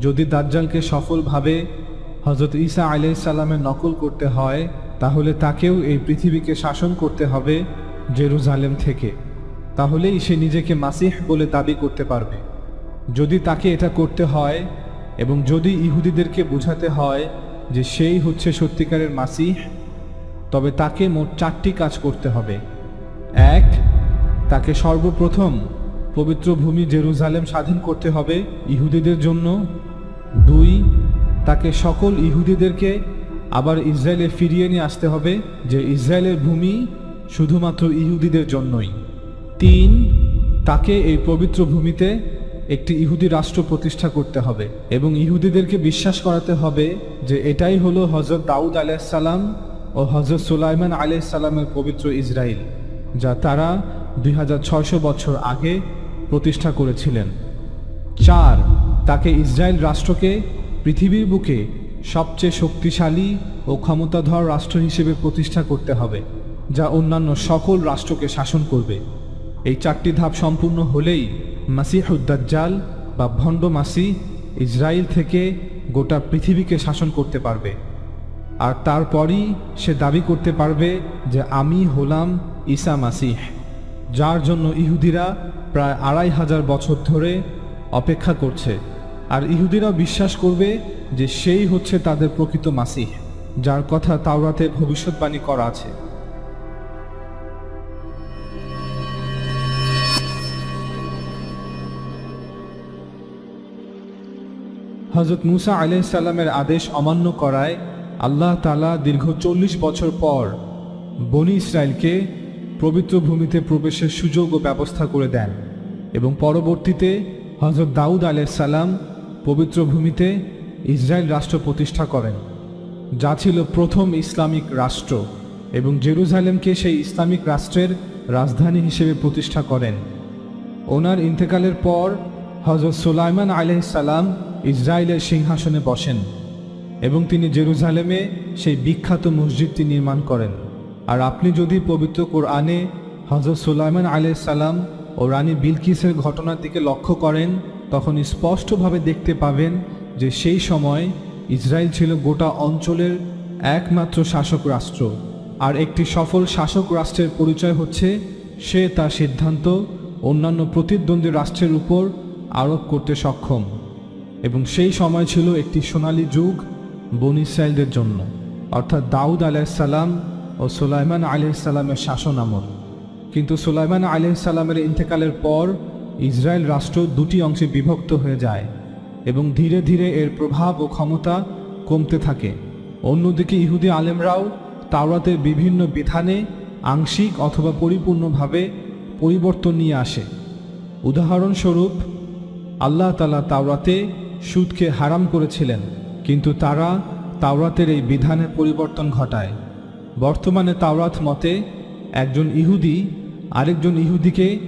যদি দাজ্জালকে সফলভাবে হজরত ঈসা আলাইসাল্লামের নকল করতে হয়, তাহলে তাকেও এই পৃথিবীকে শাসন করতে হবে জেরুজালেম থেকে। তাহলেই সে নিজেকে মাসিহ বলে দাবি করতে পারবে। যদি তাকে এটা করতে হয় এবং যদি ইহুদিদেরকে বোঝাতে হয় যে সেই হচ্ছে সত্যিকারের মাসিহ, তবে তাকে মোট চারটি কাজ করতে হবে। এক, তাকে সর্বপ্রথম পবিত্র ভূমি জেরুজালেম স্বাধীন করতে হবে ইহুদিদের জন্য। দুই, তাকে সকল ইহুদিদেরকে আবার ইসরায়েলে ফিরিয়ে নিয়ে আসতে হবে, যে ইসরায়েলের ভূমি শুধুমাত্র ইহুদিদের জন্যই। তিন, তাকে এই পবিত্র ভূমিতে একটি ইহুদি রাষ্ট্র প্রতিষ্ঠা করতে হবে এবং ইহুদিদেরকে বিশ্বাস করাতে হবে যে এটাই হলো হজরত দাউদ আলাইসাল্লাম ও হজরত সুলাইমান আলাইসাল্লামের পবিত্র ইসরায়েল, যা তারা দুই হাজার ছয়শো বছর আগে প্রতিষ্ঠা করেছিলেন। চার তাকে ইসরায়েল রাষ্ট্রকে পৃথিবীর বুকে সবচেয়ে শক্তিশালী ও ক্ষমতাধর রাষ্ট্র হিসেবে প্রতিষ্ঠা করতে হবে, যা অন্যান্য সকল রাষ্ট্রকে শাসন করবে। এই চারটি ধাপ সম্পূর্ণ হলেই মাসিহুদ্দাজ্জাল বা ভণ্ড মাসি ইসরায়েল থেকে গোটা পৃথিবীকে শাসন করতে পারবে। আর তারপরই সে দাবি করতে পারবে যে, আমি হলাম ঈসা মাসিহ, যার জন্য ইহুদিরা প্রায় আড়াই হাজার বছর ধরে অপেক্ষা করছে। আর ইহুদিরা বিশ্বাস করবে যে সেই হচ্ছে তাদের প্রকৃত মাসিহ, যার কথা তাওরাতে ভবিষ্যৎবাণী করা আছে। হজরত মুসা আলাইসাল্লামের আদেশ অমান্য করায় আল্লাহ তালা দীর্ঘ চল্লিশ বছর পর বনি ইসরায়েলকে পবিত্র ভূমিতে প্রবেশের সুযোগ ও ব্যবস্থা করে দেন এবং পরবর্তীতে হজরত দাউদ আলাইসাল্লাম পবিত্র ভূমিতে ইসরায়েল রাষ্ট্র প্রতিষ্ঠা করেন, যা ছিল প্রথম ইসলামিক রাষ্ট্র এবং জেরুজালেমকে সেই ইসলামিক রাষ্ট্রের রাজধানী হিসেবে প্রতিষ্ঠা করেন। ওনার ইন্তেকালের পর হজরত সুলাইমান আলাইসাল্লাম ইসরায়েলের সিংহাসনে বসেন এবং তিনি জেরুজালেমে সেই বিখ্যাত মসজিদটি নির্মাণ করেন। আর আপনি যদি পবিত্র কোরআনে হজরত সুলাইমান আলাইসাল্লাম ও রানী বিলকিসের ঘটনার দিকে লক্ষ্য করেন তখন স্পষ্টভাবে দেখতে পাবেন যে সেই সময় ইসরায়েল ছিল গোটা অঞ্চলের একমাত্র শাসক রাষ্ট্র। আর একটি সফল শাসক রাষ্ট্রের পরিচয় হচ্ছে সে তার সিদ্ধান্ত অন্যান্য প্রতিদ্বন্দ্বী রাষ্ট্রের উপর আরোপ করতে সক্ষম। এবং সেই সময় ছিল একটি সোনালী যুগ বন ইসরায়েলদের জন্য। অর্থাৎ দাউদ আলাইসাল্লাম ও সুলাইমান আলাইসাল্লামের শাসন আমল। কিন্তু সুলাইমান সালামের ইন্তেকালের পর ইসরায়েল রাষ্ট্র দুটি অংশে বিভক্ত হয়ে যায় এবং ধীরে ধীরে এর প্রভাব ও ক্ষমতা কমতে থাকে। অন্যদিকে ইহুদি আলেমরাও তাওরাতের বিভিন্ন বিধানে আংশিক অথবা পরিপূর্ণভাবে পরিবর্তন নিয়ে আসে। উদাহরণস্বরূপ, আল্লাহ তালা তাওরাতে সুদকে হারাম করেছিলেন, কিন্তু তারা তাওরাতের এই বিধানে পরিবর্তন ঘটায়। বর্তমানে তাওরাত মতে একজন ইহুদি আরেকজন ইহুদিকে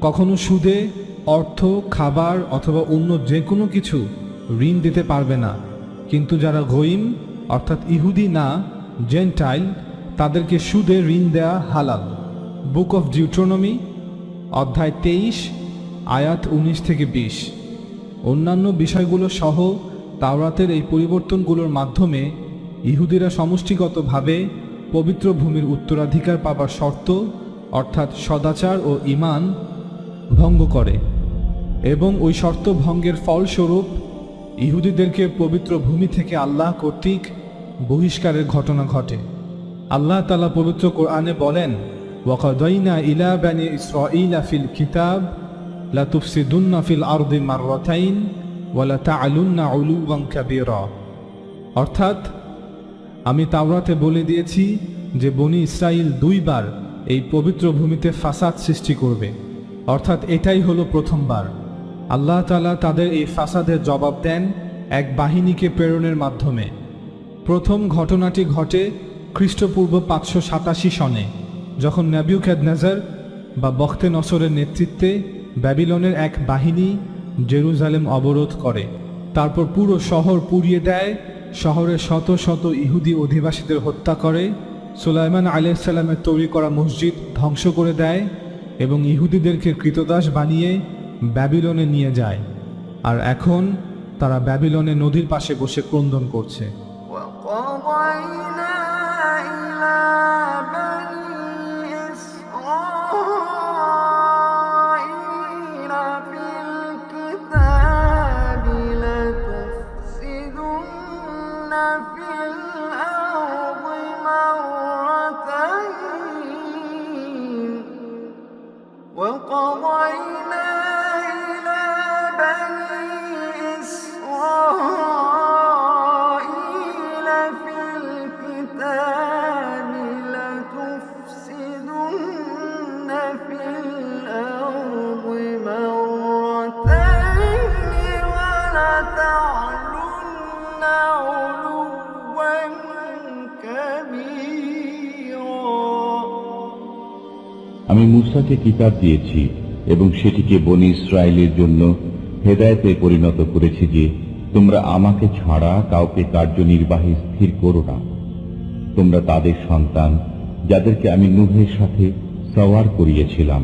কখনো সুদে, অর্থ, খাবার অথবা অন্য যে কোনো কিছু ঋণ দিতে পারবে না। কিন্তু যারা গইম অর্থাৎ ইহুদি না, জেন্টাইল, তাদেরকে সুদে ঋণ দেয়া হালাল। বুক অফ জিউট্রোনমি অধ্যায় তেইশ, আয়াত উনিশ থেকে বিশ। অন্যান্য বিষয়গুলো সহ তাওরাতের এই পরিবর্তনগুলোর মাধ্যমে ইহুদিরা সমষ্টিগতভাবে পবিত্র ভূমির উত্তরাধিকার পাবার শর্ত, অর্থাৎ সদাচার ও ইমান ভঙ্গ করে এবং ওই শর্ত ভঙ্গের ফলস্বরূপ ইহুদিদেরকে পবিত্র ভূমি থেকে আল্লাহ কর্তৃক বহিষ্কারের ঘটনা ঘটে। আল্লাহ তালা পবিত্র কোরআনে বলেন, ওয়াকাদাইনা ইলা বানি ইসরাঈলা ফিল কিতাব লা ফিল আরদি মাররাতাইন ওয়ালা তাআলুন্না উলুওয়ান কাবীরা। অর্থাৎ, আমি তাওরাতে বলে দিয়েছি যে বনি ইসরাইল দুইবার এই পবিত্র ভূমিতে ফাসাদ সৃষ্টি করবে। অর্থাৎ এটাই হলো প্রথমবার। আল্লাহ তালা তাদের এই ফাসাদের জবাব দেন এক বাহিনীকে প্রেরণের মাধ্যমে। প্রথম ঘটনাটি ঘটে খ্রিস্টপূর্ব পাঁচশো সাতাশি সনে, যখন নেবিউখ্যাদনেজার বা বখতে নসরের নেতৃত্বে ব্যাবিলনের এক বাহিনী জেরুজালেম অবরোধ করে। তারপর পুরো শহর পুড়িয়ে দেয় শহরের শত শত ইহুদি অধিবাসীদের হত্যা করে, সুলাইমান আলাইসাল্লামের তৈরি করা মসজিদ ধ্বংস করে দেয় এবং ইহুদিদেরকে কৃতদাস বানিয়ে ব্যাবিলনে নিয়ে যায়। আর এখন তারা ব্যাবিলনে নদীর পাশে বসে ক্রন্দন করছে। মুসাকে কিতাব দিয়েছি এবং সেটিকে বনি ইসরায়েলের জন্য হেদায়েতে পরিণত করেছি যে তোমরা আমাকে ছাড়া কাউকে কার্যনির্বাহী স্থির করো না। তোমরা তাদের সন্তান, যাদেরকে আমি নুহের সাথে সওয়ার করিয়েছিলাম,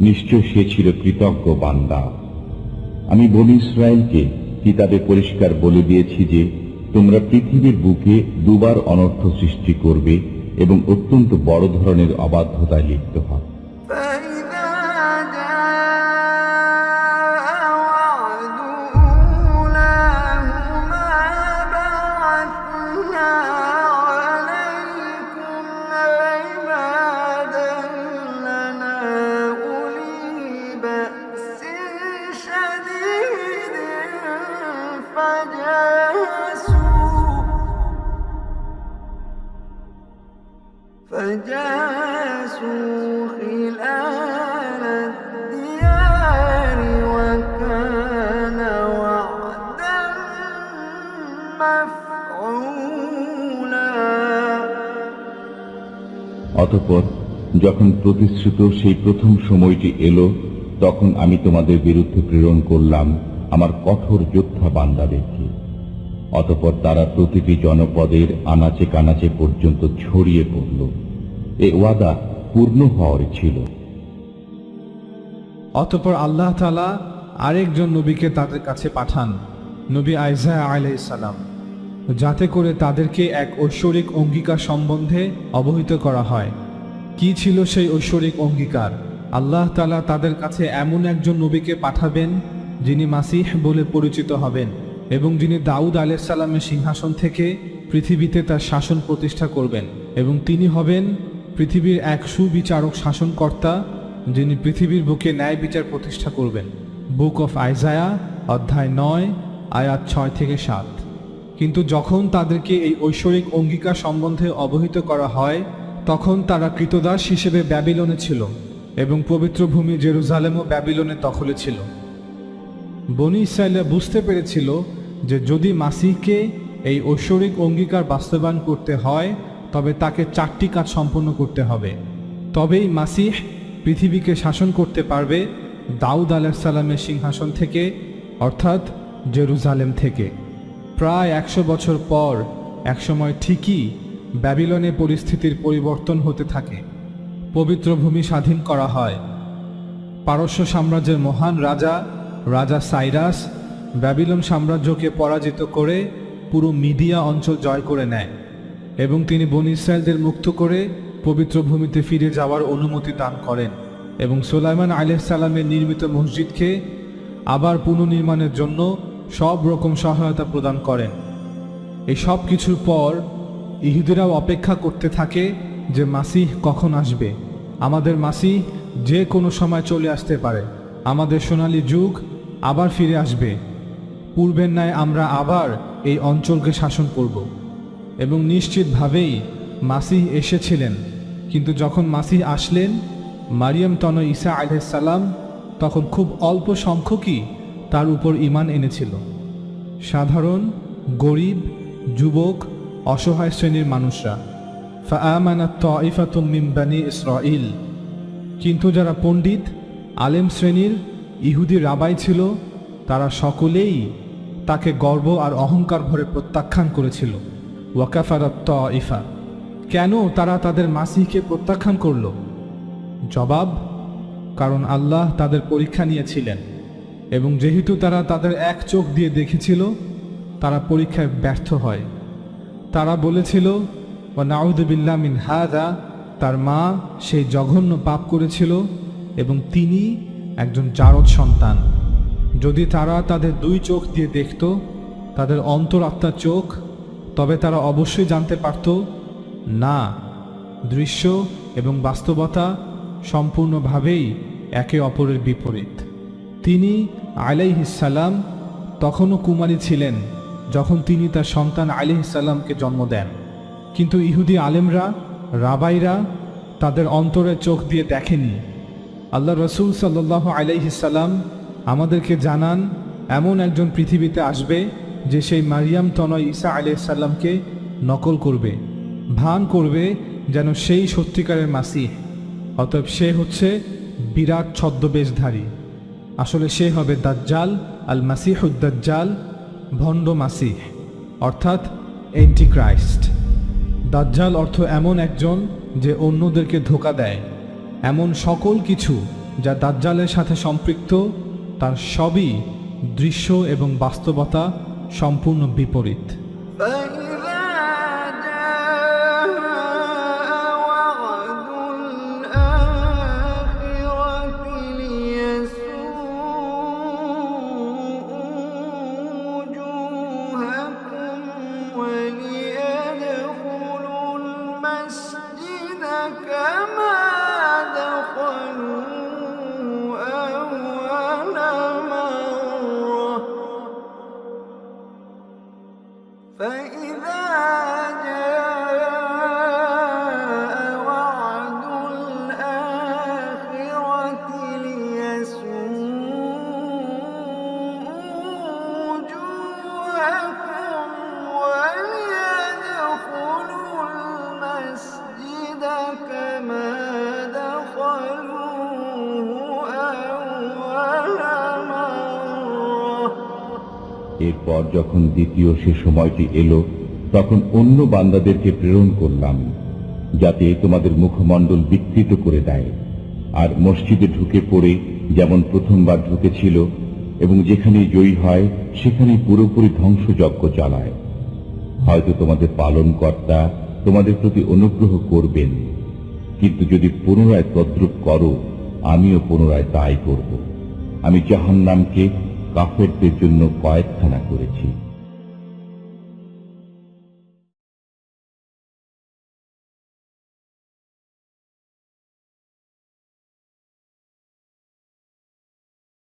নিশ্চয় সে ছিল কৃতজ্ঞ বান্দা। আমি বনি ইসরায়েলকে কিতাবে পরিষ্কার বলে দিয়েছি যে তোমরা পৃথিবীর বুকে দুবার অনর্থ সৃষ্টি করবে এবং অত্যন্ত বড় ধরনের অবাধ্যতায় লিপ্ত হবে। অতঃপর যখন প্রতিশ্রুত সেই প্রথম সময়টি এলো, তখন আমি তোমাদের বিরুদ্ধে প্রেরণ করলাম আমার কঠোর যোদ্ধা বান্দাদেরকে। অতঃপর তারা প্রতিটি জনপদের আনাচে কানাচে পর্যন্ত ছড়িয়ে পড়ল। এ ওয়াদা পূর্ণ হওয়ার ছিল। অতপর আল্লাহ তালা আরেকজন নবীকে তাদের কাছে পাঠান, নবী আইজা আলাইসালাম যাতে করে তাদেরকে এক ঐশ্বরিক অঙ্গীকার সম্বন্ধে অবহিত করা হয়। কি ছিল সেই ঐশ্বরিক অঙ্গীকার? আল্লাহ তালা তাদের কাছে এমন একজন নবীকে পাঠাবেন, যিনি মাসিহ বলে পরিচিত হবেন এবং যিনি দাউদ আলাইসাল্লামের সিংহাসন থেকে পৃথিবীতে তার শাসন প্রতিষ্ঠা করবেন এবং তিনি হবেন পৃথিবীর এক সুবিচারক শাসনকর্তা, যিনি পৃথিবীর বুকে ন্যায় বিচার প্রতিষ্ঠা করবেন। বুক অফ আইজায়া, অধ্যায় নয়, আয়াত ছয় থেকে সাত। কিন্তু যখন তাদেরকে এই ঐশ্বরিক অঙ্গীকার সম্বন্ধে অবহিত করা হয়, তখন তারা কৃতদাস হিসেবে ব্যাবিলনে ছিল এবং পবিত্র ভূমি জেরুজালেমও ব্যাবিলনের দখলে ছিল। বনি ইসরায়েলে বুঝতে পেরেছিল যে যদি মাসিহকে এই ঐশ্বরিক অঙ্গীকার বাস্তবায়ন করতে হয়, তবে তাকে চারটি কাজ সম্পন্ন করতে হবে। তবেই মাসিহ পৃথিবীকে শাসন করতে পারবে দাউদ আলাহ সালামের সিংহাসন থেকে, অর্থাৎ জেরুজালেম থেকে। প্রায় একশো বছর পর, একসময় ঠিকই ব্যাবিলনে পরিস্থিতির পরিবর্তন হতে থাকে। পবিত্র ভূমি স্বাধীন করা হয়। পারস্য সাম্রাজ্যের মহান রাজা রাজা সাইরাস, ব্যাবিলন সাম্রাজ্যকে পরাজিত করে পুরো মিডিয়া অঞ্চল জয় করে নেয় এবং তিনি বন ইসরায়েলদের মুক্ত করে পবিত্র ভূমিতে ফিরে যাওয়ার অনুমতি দান করেন এবং সোলাইমান আলহ সালামের নির্মিত মসজিদকে আবার পুনর্নির্মাণের জন্য সব রকম সহায়তা প্রদান করেন। এই সব কিছুর পর ইহুদিরাও অপেক্ষা করতে থাকে যে মাসিহ কখন আসবে। আমাদের মাসিহ যে কোনো সময় চলে আসতে পারে। আমাদের সোনালী যুগ আবার ফিরে আসবে। পূর্বের ন্যায় আমরা আবার এই অঞ্চলকে শাসন করব। এবং নিশ্চিতভাবেই মাসিহ এসেছিলেন। কিন্তু যখন মাসিহ আসলেন, মারিয়াম তন ঈসা আলহাম তখন খুব অল্প সংখ্যকই তার উপর ইমান এনেছিল। সাধারণ, গরিব, যুবক, অসহায় শ্রেণির মানুষরা। ফাআমানাত তাইফাতুম মিন বানি ইসরাইল কিন্তু যারা পণ্ডিত, আলেম শ্রেণির, ইহুদি রাবাই ছিল, তারা সকলেই তাকে গর্ব আর অহংকার ভরে প্রত্যাখ্যান করেছিল। ওয়াকাফারাত তাইফা। কেন তারা তাদের মাসিকে প্রত্যাখ্যান করল? জবাব, কারণ আল্লাহ তাদের পরীক্ষা নিয়েছিলেন। এবং যেহেতু তারা তাদের এক চোখ দিয়ে দেখেছিল, তারা পরীক্ষায় ব্যর্থ হয়। তারা বলেছিল ও নাউদুবিল্লা মিন হাদা তার মা সেই জঘন্য পাপ করেছিল এবং তিনি একজন জারদ সন্তান। যদি তারা তাদের দুই চোখ দিয়ে দেখত, তাদের অন্তরাত্মার চোখ, তবে তারা অবশ্যই জানতে পারত, না, দৃশ্য এবং বাস্তবতা সম্পূর্ণভাবেই একে অপরের বিপরীত। তিনি আলাইহিসাল্লাম তখনও কুমারী ছিলেন, যখন তিনি তার সন্তান আলিহিসাল্লামকে জন্ম দেন। কিন্তু ইহুদি আলেমরা, রাবাইরা তাদের অন্তরের চোখ দিয়ে দেখেনি। আল্লাহ রসুল সাল্লাহ আলাইহিসাল্লাম আমাদেরকে জানান, এমন একজন পৃথিবীতে আসবে, যে সেই মারিয়াম তনয় ঈসা আলাইসাল্লামকে নকল করবে, ভান করবে যেন সেই সত্যিকারের মাসিহ, অতএব সে হচ্ছে বিরাট ছদ্মবেশধারী। আসলে সে হবে দাজ্জাল আল মাসিহুদ্দাজ্জাল ভণ্ড মাসিহ, অর্থাৎ এন্টিক্রাইস্ট দাজ্জাল অর্থ এমন একজন যে অন্যদেরকে ধোকা দেয়। এমন সকল কিছু যা দাজ্জালের সাথে সম্পৃক্ত, তার সবই দৃশ্য এবং বাস্তবতা সম্পূর্ণ বিপরীত। এরপর যখন দ্বিতীয় সে সময়টি এলো, তখন অন্য বান্দাদেরকে প্রেরণ করলাম, যাতে তোমাদের মুখমণ্ডল বিকৃত করে দেয়। আর মসজিদে ঢুকে পড়ে যেমন প্রথমবার ঢুকেছিল, এবং যেখানে জয়ী হয়, সেখানে পুরোপুরি ধ্বংসযজ্ঞ চালায়। হয়তো তোমাদের পালনকর্তা তোমাদের প্রতি অনুগ্রহ করবেন, কিন্তু যদি পুনরায় তদ্রুপ করো, আমিও পুনরায় তাই করব। আমি জাহান্নামকে কাফেরদের জন্য কয়েকখানা করেছি।